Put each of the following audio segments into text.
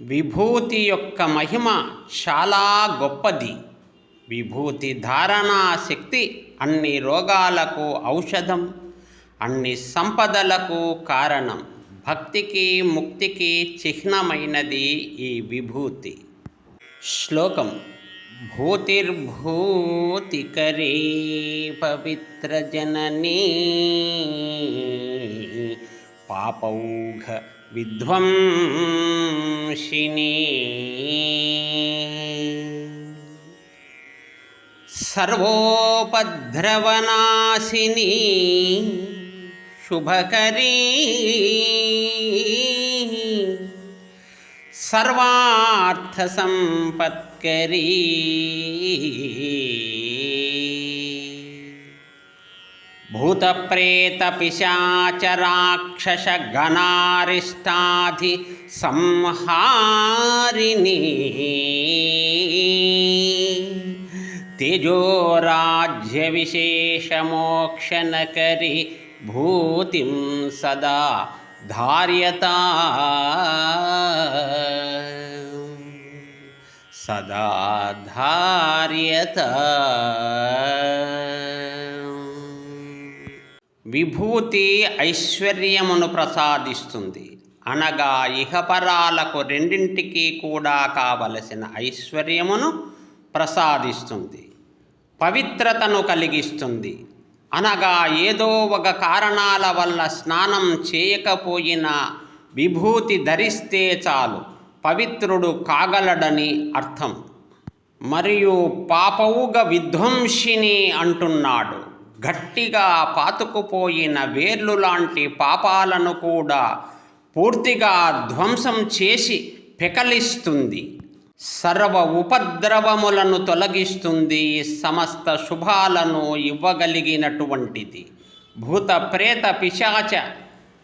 విభూతి యొక్క మహిమ చాలా గొప్పది. విభూతి ధారణా శక్తి అన్ని రోగాలకు ఔషధం అన్ని సంపదలకు కారణం. భక్తికి ముక్తికి చిహ్నమైనది ఈ విభూతి. శ్లోకం భూతిర్భూతికరీ పవిత్రజననీ पापौघ विध्वंसिनी सर्वोपद्रवनाशिनी शुभकरी। सर्वार्थसम्पत्करी। భూతప్రేతపిశాచరాక్షసగణారిష్టాధి సంహారిణి. తేజోరాజ్యవిశేషమోక్షనకరి భూతిం సదా ధార్యత. సదా ధార్యత. విభూతి ఐశ్వర్యమును ప్రసాదిస్తుంది. అనగా ఇహపరాలకు రెండింటికి కూడా కావలసిన ఐశ్వర్యమును ప్రసాదిస్తుంది. పవిత్రతను కలిగిస్తుంది. అనగా ఏదో ఒక కారణాల వల్ల స్నానం చేయకపోయినా విభూతి ధరిస్తే చాలు. పవిత్రుడు కాగలడని అర్థం. మరియు పాపవుగ విధ్వంసిని అంటున్నాడు. గట్టిగా పాతుకుపోయిన వేర్లు లాంటి పాపాలను కూడా పూర్తిగా ధ్వంసం చేసి పెకలిస్తుంది. సర్వ ఉపద్రవములను తొలగిస్తుంది. సమస్త శుభాలను ఇవ్వగలిగినటువంటిది. భూత ప్రేత పిశాచ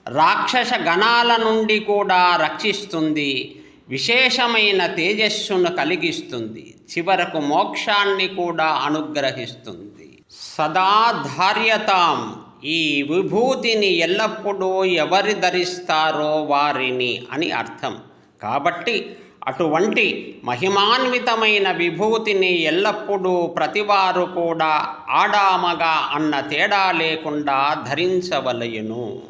రాక్షస గణాల నుండి కూడా రక్షిస్తుంది. విశేషమైన తేజస్సును కలిగిస్తుంది. చివరకు మోక్షాన్ని కూడా అనుగ్రహిస్తుంది. సదా ధార్యతాం ఈ విభూతిని ఎల్లప్పుడూ ఎవరి ధరిస్తారో వారిని అని అర్థం. కాబట్టి అటువంటి మహిమాన్వితమైన విభూతిని ఎల్లప్పుడూ ప్రతివారు కూడా ఆడామగా అన్న తేడా లేకుండా ధరించవలయును.